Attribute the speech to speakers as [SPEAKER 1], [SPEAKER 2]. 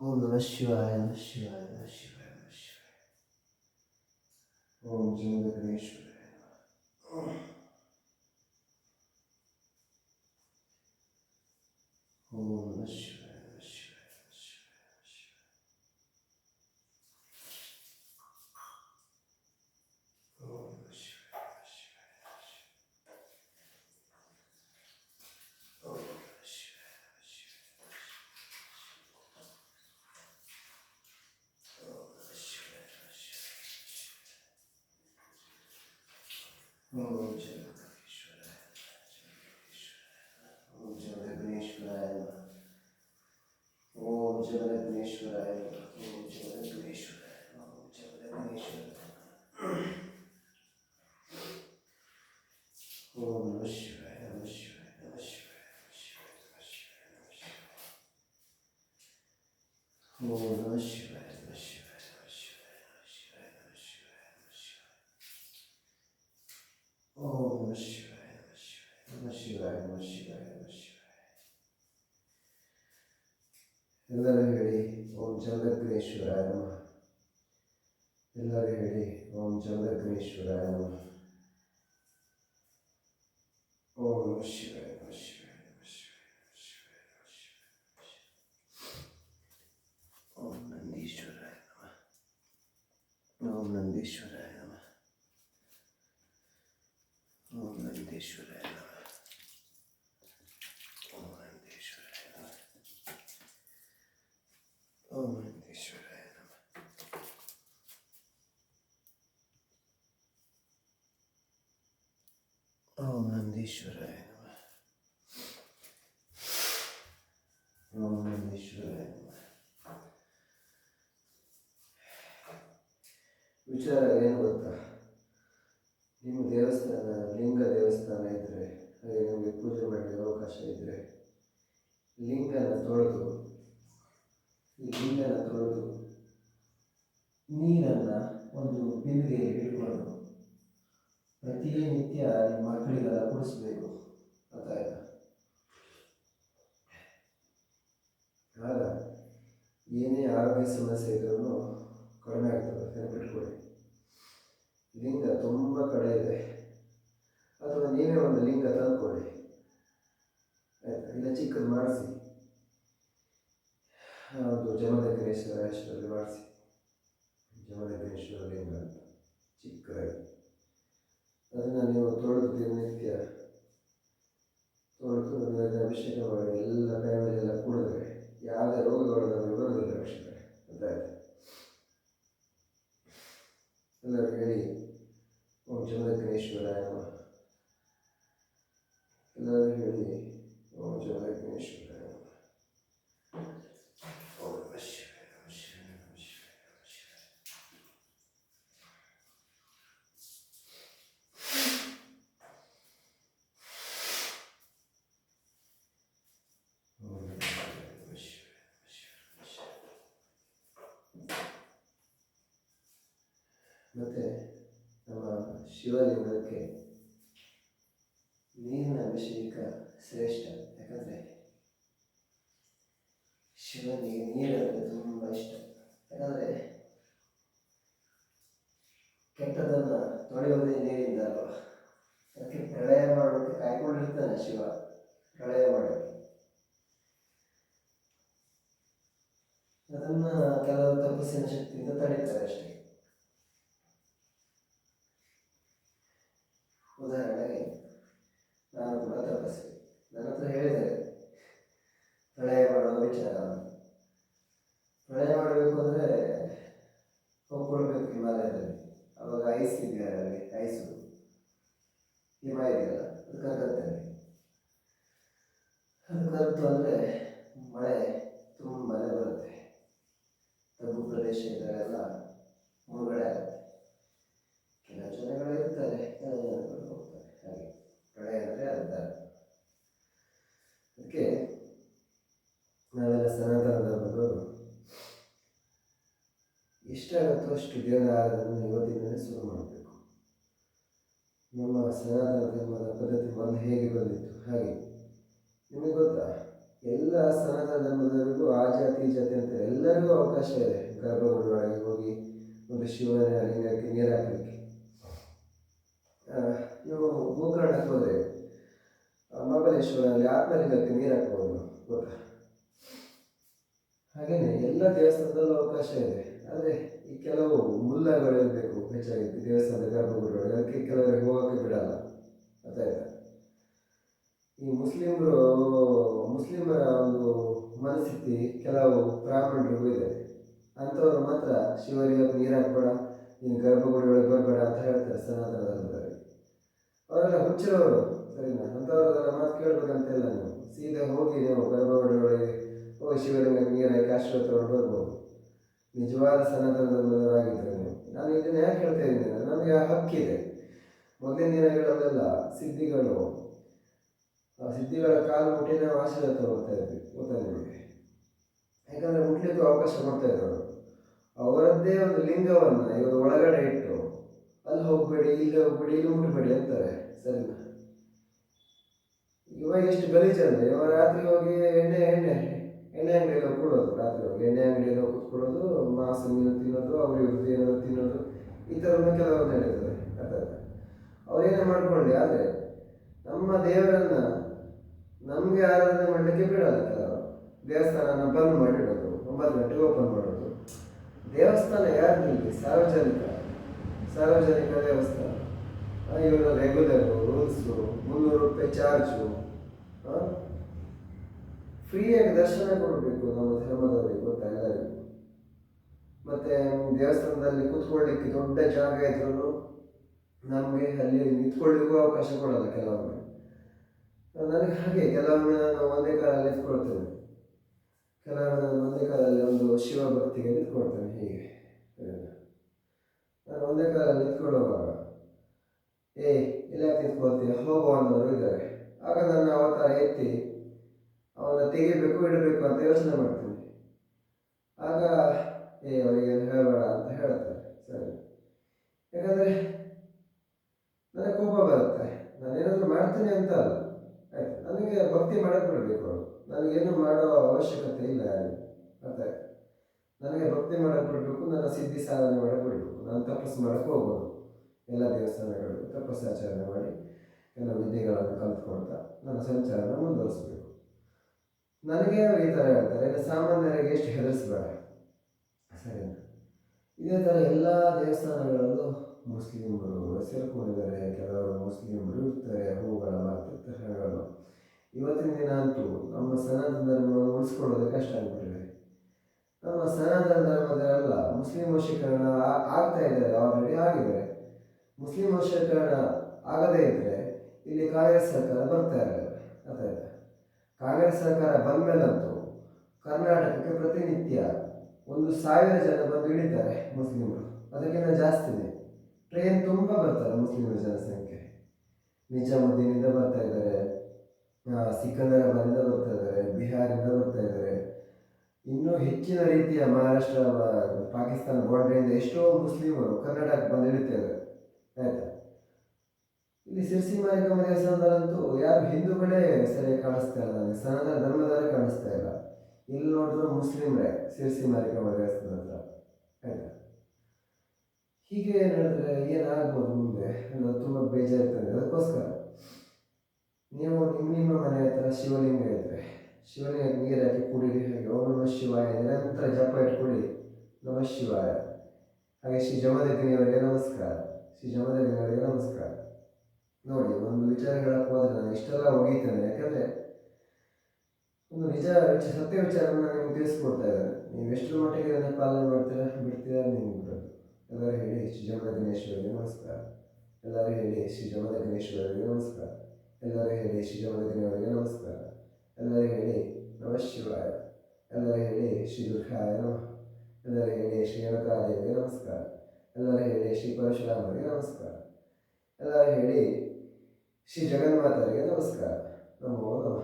[SPEAKER 1] ಓಂ ನಮ ಶಿವಾಯ ನಮ ಶಿವಾಯ ನಮ ಶಿವಾಯ ನಮ ಶಿವಾಯ ಓಂ ಜಂಗ ಗಣೇಶ್ವರಾಯ ನಮಃ. ಓಂ ನಮ ಶಿವಾಯ ನಮ ಶಿವಾಯ ನಮ ಶಿವಾಯ ನಮ ಶಿವಾಯ ಓಂ ನಮ ಶಿವಾಯ ನಮ ಶಿವಾಯ ನಮ ಶಿವಾಯ ಓಂ ನಮ ಶಿವಾಯ ನಮ ಶಿವಾಯ ನಮ ಓಂ ಜಗದೀಶ್ವರಾಯ ಓಂ ಜಗದೀಶ್ವರಾಯ ಓಂ ಜಗದೀಶ್ವರಾಯ ಓಂ ಜಗದೀಶ್ವರಾಯ ಓಂ ಜಗದೀಶ್ವರಾಯ ಓಂ ನಮ ಶಿವಾಯ ನಮ ಶಿವಾಯ ನಮ ಶಿವಾಯ ನಮ ಶಿವಾಯ ನಮ ಶಿವಾಯ ನಮ ಶಿವಾಯ ಓಂ ನಮ ಶಿವಾಯ ನಮ ಶಿವಾಯ ನಮ ಶಿವಾಯ ನಮ ಶಿವಾಯ ನಮ ಶಿವಾಯ ನಮ ಶಿವಾಯ ಓಂ ನಮ ಶಿವಾಯ ನಮ ಶಿವಾಯ ನಮ ಶಿವಾಯ ನಮ ಶಿವಾಯ ನಮ ಶಿವಾಯ ಎಲ್ಲರೂ ಹೇಳಿ ಓಂ ಜಗದ್ಗಣೇಶ್ವರಾಯ ನಮಃ ಎಲ್ಲರೂ ಹೇಳಿ ಓಂ ಜಗದ್ಗಣೇಶ್ವರಾಯ ನಮಃ ಓಂ ನಮ ಶಿವಾಯ ನಮ ಶಿವಾಯ ನಮ ಶಿವಾಯ ನಮ ಶಿವಾಯ ನಮ ಶಿವಾಯ ಓಂ ನಂದೀಶ್ವರಾಯ ನಮಃ ಓಂ ನಂದೀಶ್ವರಾಯ ನಮಃ ಓಂ ನಂದೀಶ್ವರಾಯ ನಮಃ ಓಂ ನಂದೀಶ್ವರಾಯ ನಮಃ ಓಂ ನಂದೀಶ್ವರಾಯ ನಮಃ ಓಂ ನಂದೀಶ್ವರಾಯ ವಿಚಾರ ಏನು ಗೊತ್ತಾ ನಿಮ್ಮ ದೇವಸ್ಥಾನ, ಲಿಂಗ ದೇವಸ್ಥಾನ ಇದ್ದರೆ ಹಾಗೆ ನಿಮಗೆ ಪೂಜೆ ಮಾಡಲಿಕ್ಕೆ ಅವಕಾಶ ಇದ್ದರೆ ಲಿಂಗನ ತೊಳೆದು, ಈ ಲಿಂಗನ ತೊಳೆದು ನೀರನ್ನು ಒಂದು ಬಿಂದಿಗೆಯಲ್ಲಿ ಇಟ್ಕೊಂಡು ಪ್ರತಿನಿತ್ಯ ನಿಮ್ಮ ಮಕ್ಕಳಿಗೆಲ್ಲ ಕುಡಿಸ್ಬೇಕು ಗೊತ್ತಾಯ್ತಾ ಆಗ ಏನೇ ಆರೋಗ್ಯ ಸಮಸ್ಯೆ ಇದ್ರೂ ಕಡಿಮೆ ಆಗ್ತದೆ ನೆನಪಿಟ್ಕೊಳ್ಳಿ ಲಿಂಗ ತುಂಬ ಕಡೆ ಇದೆ. ಅಥವಾ ನೀವೇ ಒಂದು ಲಿಂಗ ತಂದ್ಕೊಳ್ಳಿ. ಆಯ್ತಾ? ಇಲ್ಲ ಚಿಕ್ಕದು ಮಾಡಿಸಿ. ಒಂದು ಜಮದಗ್ನೇಶ್ವರ ಮಾಡಿಸಿ. ಜಮದಗ್ನೇಶ್ವರ ಲಿಂಗ ಅಂತ. ಚಿಕ್ಕದಾಗಿ. ಅದನ್ನು ನೀವು ತೋಳು ದಿನನಿತ್ಯ ತೊಳೆದು ಅದರಲ್ಲಿ ಅಭಿಷೇಕ ಮಾಡಿ, ಎಲ್ಲ ಫ್ಯಾಮಿಲಿ ಎಲ್ಲ ಕುಡಿದ್ರೆ ಯಾವುದೇ ರೋಗಗಳು ನಮಗೆ ಬರೋದಿಲ್ಲ ಅಭಿಷೇಕ ಅಂತ ಆಯ್ತು ಎಲ್ಲರೂ ಹೇಳಿ, ಓಂ ಜಮದಗ್ನೇಶ್ವರಾಯ ನಮಃ. ಎಲ್ಲರೂ ಹೇಳಿ ಓಂ ಜಮದಗ್ನೇಶ್ವರಾಯ ನಮಃ ಓಂ ನಮಃ ಶಿವಾಯ ನಮಃ ಶಿವಾಯ ನಮಃ ಶಿವಾಯ ನಮಃ ಶಿವಾಯ ಓಂ ನಮಃ ಶಿವಾಯ ನಮಃ ಶಿವಾಯ ನಮಃ ಶಿವಾಯ ನಮಃ ಶಿವಾಯ ಮತ್ತು ನಮ್ಮ ಶಿವಲಿಂಗಕ್ಕೆ ನೀರಿನ ಅಭಿಷೇಕ ಶ್ರೇಷ್ಠ. ಯಾಕಂದರೆ ಶಿವನಿಗೆ ನೀರಂದರೆ ತುಂಬ ಇಷ್ಟ. ಯಾಕಂದರೆ ಕೆಟ್ಟದನ್ನು ತೊಳೆಯುವುದೇ ನೀರಿಂದ ಅಲ್ವಾ? ಅದಕ್ಕೆ ಪ್ರಳಯ ಮಾಡೋಕ್ಕೆ ಕಾಯ್ಕೊಂಡಿರ್ತಾನೆ ಶಿವ, ಪ್ರಳಯ ಮಾಡೋಕ್ಕೆ. ಅದನ್ನು ಕೆಲವು ತಪಸ್ಸಿನ ಶಕ್ತಿಯಿಂದ ತಡೀತಾರೆ ಅಷ್ಟೇ ಉದಾಹರಣೆಗೆ ನಾನು ಕೂಡ ತಪಸ್ವಿ ನನ್ನ ಹತ್ರ ಹೇಳಿದ್ದಾರೆ ಪ್ರಳಯ ಮಾಡುವ ವಿಚಾರ ಪ್ರಳಯ ಮಾಡಬೇಕು ಅಂದರೆ ಹೋಗ್ಕೊಳ್ಬೇಕು ಹಿಮಾಲಯದಲ್ಲಿ ಅವಾಗ ಐಸ್ ಇದೆಯಲ್ಲ ಅಲ್ಲಿ ಐಸು ಹಿಮ ಇದೆಯಲ್ಲ ಅದು ಕರಗತ್ತೆ ಅದು ಕರಗ್ತು ಅಂದರೆ ಮಳೆ ತುಂಬನೇ ಬರುತ್ತೆ ತಗ್ಗು ಪ್ರದೇಶ ಇದ್ದರೆಲ್ಲ ಮುಳುಗಡೆ ಆಗುತ್ತೆ ಕೆಲವು ಜನಗಳು ಇರ್ತಾರೆ ಕೆಲವು ಜನಗಳು ಹೋಗ್ತಾರೆ ಹಾಗೆ ಪ್ರಳಯ ಅಂದರೆ ಅರ್ಧ ಅದಕ್ಕೆ ನಾವೆಲ್ಲ ಸನಾತನ ಧರ್ಮದವರು ಎಷ್ಟಾಗುತ್ತೋ ಇವತ್ತಿನಲ್ಲೇ ಶುರು ಮಾಡಬೇಕು. ನಮ್ಮ ಸನಾತನ ಧರ್ಮದ ಪದ್ಧತಿ ಮೊದಲು ಹೇಗೆ ಬಂದಿತ್ತು? ಹಾಗೆ ನಿಮಗೆ ಗೊತ್ತಾ? ಎಲ್ಲ ಸನಾತನ ಧರ್ಮದವರಿಗೂ ಆ ಜಾತಿ ಜಾತಿ ಅಂತ ಎಲ್ಲರಿಗೂ ಅವಕಾಶ ಇದೆ. ಗರ್ಭಗುಡಿಯೊಳಗೆ ಹೋಗಿ ಒಂದು ಶಿವನ ಲಿಂಗಕ್ಕೆ ನೀರು ಹಾಕಲಿಕ್ಕೆ. ನೀವು ಗೋಕರ್ಣಕ್ಕೆ ಹೋದರೆ ಮಹಾಬಲೇಶ್ವರಲ್ಲಿ ಆತ್ಮಲಿಂಗಕ್ಕೆ ನೀರು ಹಾಕ್ಬೋದು ಗೊತ್ತಾ? ಹಾಗೆಯೇ ಎಲ್ಲ ದೇವಸ್ಥಾನದಲ್ಲೂ ಅವಕಾಶ ಇದೆ. ಆದರೆ ಕೆಲವು ಮುಲ್ಲಗಳಿರಬೇಕು ಹೆಚ್ಚಾಗಿ ದೇವಸ್ಥಾನದ ಗರ್ಭಗುಡಿಗಳು ಅದಕ್ಕೆ ಕೆಲವರಿಗೆ ಹೋಗೋಕ್ಕೆ ಬಿಡಲ್ಲ ಗೊತ್ತಾಯ್ತಾ ಈ ಮುಸ್ಲಿಮರು, ಮುಸ್ಲಿಮರ ಒಂದು ಮನಸ್ಥಿತಿ ಕೆಲವು ಬ್ರಾಹ್ಮಣರಿಗೂ ಇದೆ. ಅಂಥವ್ರು ಮಾತ್ರ ಶಿವರಿಗೆ ನೀರು ಹಾಕ್ಬೇಡ, ನೀನು ಗರ್ಭಗುಡಿ ಒಳಗೆ ಬರಬೇಡ ಅಂತ ಹೇಳ್ತಾರೆ ಸನಾತನ ಧರ್ಮದಲ್ಲಿ. ಅವರೆಲ್ಲ ಹುಚ್ಚಿರೋರು ಸರಿನಾ? ಅಂಥವ್ರದೆಲ್ಲ ಮಾತು ಕೇಳಬೇಕಂತ ಇಲ್ಲ ನೀವು. ಸೀದಾ ಹೋಗಿ ನೀವು ಗರ್ಭಗುಡಿ ಒಳಗೆ ಹೋಗಿ ಶಿವಲಿಂಗಕ್ಕೆ ನೀರು ಹಾಕಿ ಆಶೀರ್ವಾದ ತಗೊಂಡು ಬರ್ಬೋದು. ನಿಜವಾದ ಸನಾತನ ನಾನು ಇದನ್ನು ಯಾಕೆ ಹೇಳ್ತಾ ಇದ್ದೀನಿ ಅಂದರೆ ನಮಗೆ ಆ ಹಕ್ಕಿದೆ. ಮೊದಲಿನ ದಿನಗಳಲ್ಲೆಲ್ಲ ಸಿದ್ಧಿಗಳು. ಆ ಸಿದ್ಧಿಗಳ ಕಾಲು ಮುಟ್ಟಿ ನಾವು ಆಶೀರ್ವಾದ ತಗೊಳ್ತಾ ಗೊತ್ತಾ ನಿಮಗೆ? ಯಾಕಂದರೆ ಮುಟ್ಲಿಕ್ಕೂ ಅವಕಾಶ ಇದ್ರು ಅವರದ್ದೇ ಒಂದು ಲಿಂಗವನ್ನು ಇವರು ಒಳಗಡೆ ಇಟ್ಟು, ಅಲ್ಲಿ ಹೋಗಬೇಡಿ ಇಲ್ಲಿ ಹೋಗ್ಬೇಡಿ, ಇಲ್ಲಿ ಮುಟ್ಬೇಡಿ ಅಂತಾರೆ ಸರಿ ಇವಾಗ ಎಷ್ಟು ಗಲೀಜಂದ್ರೆ ಇವಾಗ ರಾತ್ರಿ ಹೋಗಿ ಎಣ್ಣೆ ಎಣ್ಣೆ. ಎಣ್ಣೆ ಅಂಗಡಿಯಲ್ಲಿ ಕೊಡೋದು, ರಾತ್ರಿ ಹೋಗಿ ಎಣ್ಣೆ ಅಂಗಡಿಯಲ್ಲಿ ಕೂತ್ಕೊಳ್ಳೋದು ಮಾಂಸ ಮೀನು ತಿನ್ನೋದು, ಅವ್ರಿಗೆ ಇವ್ರದ್ದು ಏನಾದ್ರು ತಿನ್ನೋದು, ಈ ಥರದ್ದು ಕೆಲವರು ನಡೀತದೆ, ಅರ್ಥ ಅವರೇನು ಮಾಡ್ಕೊಂಡೆ ಆದರೆ ನಮ್ಮ ದೇವರನ್ನು ನಮಗೆ ಆರಾಧನೆ ಮಾಡಲಿಕ್ಕೆ ಬಿಡೋದು ಕೆಲವರು. ದೇವಸ್ಥಾನನ ಬಂದ್ ಮಾಡಿಡೋದು, ಒಂಬತ್ತು ಗಂಟೆಗೆ ಓಪನ್ ಮಾಡೋದು ದೇವಸ್ಥಾನ ಯಾರು ನಿಲ್ಲಿ ಸಾರ್ವಜನಿಕ ಸಾರ್ವಜನಿಕ ದೇವಸ್ಥಾನ. ಇವರು ರೆಗ್ಯುಲರು ರೂಲ್ಸು ಮುನ್ನೂರು ರೂಪಾಯಿ ಚಾರ್ಜು ಫ್ರೀಯಾಗಿ ದರ್ಶನ ಕೊಡಬೇಕು ನಮ್ಮ ಧರ್ಮದವರಿಗೆ ಗೊತ್ತಾ ಎಲ್ಲರಿಗೂ? ಮತ್ತೆ ದೇವಸ್ಥಾನದಲ್ಲಿ ಕೂತ್ಕೊಳ್ಳಿಕ್ಕೆ ದೊಡ್ಡ ಜಾಗ ಇದ್ರೂ ನಮಗೆ ಅಲ್ಲಿ ನಿಂತ್ಕೊಳ್ಳಿಕ್ಕೂ ಅವಕಾಶ ಕೊಡಲ್ಲ ಕೆಲವೊಮ್ಮೆ. ನನಗೆ ಹಾಗೆ, ಕೆಲವೊಮ್ಮೆ ನಾನು ಒಂದೇ ಕಾಲಲ್ಲಿ ನಿಂತ್ಕೊಳ್ತೇನೆ. ಕೆಲವೊಮ್ಮೆ ನಾನು ಒಂದೇ ಕಾಲಲ್ಲಿ ಒಂದು ಶಿವ ಭಕ್ತಿಗೆ ನಿಂತ್ಕೊಳ್ತೇನೆ ಹೀಗೆ. ನಾನು ಒಂದೇ ಕಾಲಲ್ಲಿ ನಿಂತ್ಕೊಳ್ಳುವಾಗ, ಏ ಇಲ್ಲ ನಿಂತ್ಕೊಳ್ತೀಯ? ಹೋಗುವ ಅನ್ನೋರು ಇದ್ದಾರೆ. ಆಗ ನನ್ನ ಅವತಾರ ಎತ್ತಿ ಅವನ ತೆಗಿಬೇಕು ಇಡಬೇಕು ಅಂತ ಯೋಚನೆ ಮಾಡ್ತೀನಿ. ಆಗ, ಏ, ಅವರಿಗೆ ಹೇಳಬೇಡ ಅಂತ ಹೇಳ್ತಾರೆ. ಸರಿ. ಯಾಕಂದರೆ ನನಗೆ ಕೋಪ ಬರುತ್ತೆ. ನಾನೇನಾದರೂ ಮಾಡ್ತೀನಿ ಅಂತ ಅಲ್ಲ. ಆಯ್ತು. ನನಗೆ ಭಕ್ತಿ ಮಾಡಕ್ಕೆ ಬಿಡಬೇಕು ಅವರು. ನನಗೇನು ಮಾಡೋ ಅವಶ್ಯಕತೆ ಇಲ್ಲ ಅಂತ ನನಗೆ ಭಕ್ತಿ ಮಾಡಕ್ಕೆ ಬಿಡಬೇಕು ನನ್ನ ಸಿದ್ಧಿ ಸಾಧನೆ ಮಾಡಕ್ಕೆ ಬಿಡಬೇಕು ನಾನು ತಪಸ್ಸು ಮಾಡಕ್ಕೆ ಹೋಗ್ಬೋದು ಎಲ್ಲ ದೇವಸ್ಥಾನಗಳು ತಪಸ್ಸಾಚರಣೆ ಮಾಡಿ, ಎಲ್ಲ ವಿದ್ಯೆಗಳನ್ನು ಕಲ್ತ್ಕೊಳ್ತಾ, ನನ್ನ ಸಂಚಾರನ ಮುಂದುವರಿಸಬೇಕು. ನನಗೆ ಈ ಥರ ಹೇಳ್ತಾರೆ ಸಾಮಾನ್ಯರಿಗೆ ಎಷ್ಟು ಹೆದರಿಸ್ಬೇಡ. ಸರಿ. ಇದೇ ಥರ ಎಲ್ಲ ದೇವಸ್ಥಾನಗಳಲ್ಲೂ ಮುಸ್ಲಿಮರು ಸೇರ್ಕೊಂಡಿದ್ದಾರೆ, ಕೆಲವರು ಮುಸ್ಲಿಮರು ಇರ್ತಾರೆ ಹೂಗಳ ಮಾರ್ತಿರ್ತಾರೆ ಇವತ್ತಿನ ದಿನ ಅಂತೂ ನಮ್ಮ ಸನಾತನ ಧರ್ಮವನ್ನು ಉಳಿಸ್ಕೊಳ್ಳೋದು ಕಷ್ಟ ಆಗ್ಬಿಟ್ಟಿದೆ ನಮ್ಮ ಸನಾತನ ಧರ್ಮದಲ್ಲ ಮುಸ್ಲಿಂ ವಶೀಕರಣ ಆಗ್ತಾ ಇದ್ದಾರೆ ಆಲ್ರೆಡಿ ಆಗಿದ್ದಾರೆ ಮುಸ್ಲಿಂ ವಶೀಕರಣ ಆಗದೇ ಇದ್ದರೆ ಇಲ್ಲಿ ಕಾಂಗ್ರೆಸ್ ಸರ್ಕಾರ ಬರ್ತಾ ಅರ್ಥ ಕಾಂಗ್ರೆಸ್ ಸರ್ಕಾರ ಬಂದ ಮೇಲಂತೂ ಕರ್ನಾಟಕಕ್ಕೆ ಪ್ರತಿನಿತ್ಯ ಒಂದು ಸಾವಿರ ಜನ ಬಂದು ಇಳಿತಾರೆ ಮುಸ್ಲಿಮರು. ಅದಕ್ಕಿಂತ ಜಾಸ್ತಿನೇ ಟ್ರೈನ್ ತುಂಬ ಬರ್ತಾರೆ ಮುಸ್ಲಿಮರ ಜನಸಂಖ್ಯೆ. ನಿಜಾಮುದ್ದೀನಿಂದ ಬರ್ತಾ ಇದ್ದಾರೆ. ಸಿಕಂದರಾಬಾದಿಂದ ಬರ್ತಾ ಇದ್ದಾರೆ ಬಿಹಾರಿಂದ ಬರ್ತಾ ಇದ್ದಾರೆ. ಇನ್ನೂ ಹೆಚ್ಚಿನ ರೀತಿಯ ಮಹಾರಾಷ್ಟ್ರ ಪಾಕಿಸ್ತಾನ ಬಾರ್ಡ್ರಿಂದ ಎಷ್ಟೋ ಮುಸ್ಲಿಮರು ಕರ್ನಾಟಕಕ್ಕೆ ಬಂದು ಇಳಿತಾ ಇದ್ದಾರೆ. ಆಯ್ತಾ? ಇಲ್ಲಿ ಸಿರ್ಸಿ ಮಾರಿಕಮ್ಮ ದೇವಸ್ಥಾನದಲ್ಲಂತೂ ಯಾರು ಹಿಂದೂಗಳೇ ಸರಿಯಾಗಿ ಕಾಣಿಸ್ತಾ ಇಲ್ಲ ನನಗೆ ಸನಾತನ ಧರ್ಮದವರೇ ಕಾಣಿಸ್ತಾ ಇಲ್ಲ. ಇಲ್ಲಿ ನೋಡಿದ್ರು ಮುಸ್ಲಿಮ್ರೇ ಸಿರ್ಸಿ ಮಾರಿಕಮ್ಮ ದೇವಸ್ಥಾನ ಹತ್ರ. ಆಯ್ತಾ? ಹೀಗೆ ನಡೆದ್ರೆ ಏನಾಗ್ಬೋದು ಮುಂದೆ? ಅನ್ನೋದು ತುಂಬ ಬೇಜಾರಿರ್ತದೆ ಅದಕ್ಕೋಸ್ಕರ ನೀವು ನಿಮ್ಮ ನಿಮ್ಮ ಮನೆ ಹತ್ರ ಶಿವಲಿಂಗ ಇದ್ದರೆ ಶಿವಲಿಂಗ ನೀರು ಹಾಕಿ ಕುಡಿರಿ. ಹಾಗೆ ಓಂ ನಮ ಶಿವಾಯ ನಿರಂತರ ಜಪ ಇಟ್ಕೊಳ್ಳಿ ನಮಃ ಶಿವಾಯ. ಹಾಗೆ ಶ್ರೀ ಜಮದಗ್ನಿಯವರಿಗೆ ನಮಸ್ಕಾರ. ಶ್ರೀ ಜಮದಗ್ನಿಯವರಿಗೆ ನಮಸ್ಕಾರ. ನೋಡಿ, ಒಂದು ವಿಚಾರ ಹೇಳಕ್ಕೆ ಹೋದ್ರೆ ನಾನು ಇಷ್ಟೆಲ್ಲ ಒಗೀತೇನೆ ಯಾಕಂದರೆ ಒಂದು ನಿಜ ವಿಚ, ಸತ್ಯ ವಿಚಾರವನ್ನು ನಿಮ್ಗೆ ತಿಳಿಸ್ಕೊಡ್ತಾ ಇದ್ದಾರೆ. ನೀವು ಎಷ್ಟು ಮಟ್ಟಿಗೆ ಅದನ್ನು ಪಾಲನೆ ಮಾಡ್ತೀರಾ, ಬಿಡ್ತೀರಾ ನಿಮ್ಗೆ ಬಿಡೋದು ಎಲ್ಲರೂ ಹೇಳಿ, ಶ್ರೀ ಜಮದಗ್ನೇಶ್ವರಿಗೆ ನಮಸ್ಕಾರ. ಎಲ್ಲರೂ ಹೇಳಿ, ಶ್ರೀ ಜಮದಗ್ನೇಶ್ವರಿಗೆ ನಮಸ್ಕಾರ. ಎಲ್ಲರೂ ಹೇಳಿ, ಶ್ರೀ ಜಮದಗ್ನಿಯವರಿಗೆ ನಮಸ್ಕಾರ. ಎಲ್ಲರೂ ಹೇಳಿ, ನಮ ಶಿವಾಯ. ಎಲ್ಲರೂ ಹೇಳಿ, ಶ್ರೀ ದುರ್ಗಾಯ ನಮಃ. ಎಲ್ಲರೂ ಹೇಳಿ, ಶ್ರೀ ನಮಸ್ಕಾರ. ಎಲ್ಲರೂ ಹೇಳಿ, ಶ್ರೀ ಪರಶುರಾಮರಿಗೆ ನಮಸ್ಕಾರ. ಎಲ್ಲರೂ ಹೇಳಿ ಶ್ರೀ ಜಗನ್ಮಾತರಿಗೆ ನಮಸ್ಕಾರ. ನಮೋ ನಮಃ